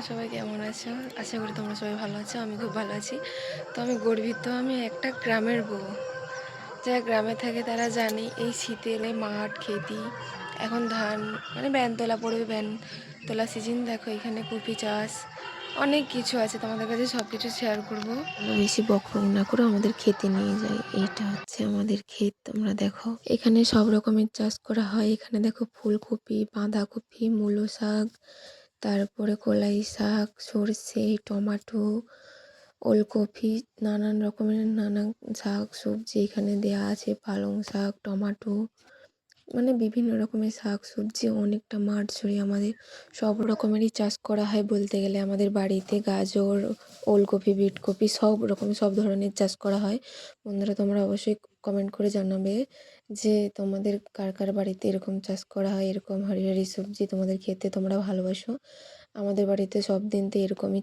আশা করি তোমরা সবাই ভালো আছো, আমি খুব ভালো আছি। তো আমি গর্বিত আমি একটা গ্রামের বউ। যারা গ্রামে থাকে তারা জানে, এই শীতে এলে মাঠ, খেতি, এখন ধান মানে ব্যান তোলা পড়বে ব্যান তোলা সিজন, দেখো এখানে কপি চাষ, অনেক কিছু আছে, তোমাদের কাছে সব কিছু শেয়ার করব বেশি বকবক না করে আমাদের খেতে নিয়ে যাই, এইটা হচ্ছে আমাদের ক্ষেত, তোমরা দেখো। এখানে সব রকমের চাষ করা হয়, এখানে দেখো ফুলকপি, বাঁধাকপি, মূলো শাক তারপরে কলাই শাক, সর্ষে, টমাটো, ওলকপি, নানান রকমের নানান শাক সবজি এখানে দেয়া আছে। পালং শাক, টমাটো মানে বিভিন্ন রকমের শাক সবজি, অনেকটা মাঠ জুড়ে আমাদের। সব রকমেরই চাষ করা হয় বলতে গেলে আমাদের বাড়িতে। গাজর, ওলকপি, বিটকপি সব রকম, সব ধরনের চাষ করা হয়। বন্ধুরা, তোমরা অবশ্যই কমেন্ট করে জানাবে যে, তোমাদের কার কার বাড়িতে এরকম চাষ করা হয়? এরকম হারি সবজি তোমাদের খেতে তোমরা ভালোবাসো? আমাদের বাড়িতে সব দিন তো এরকমই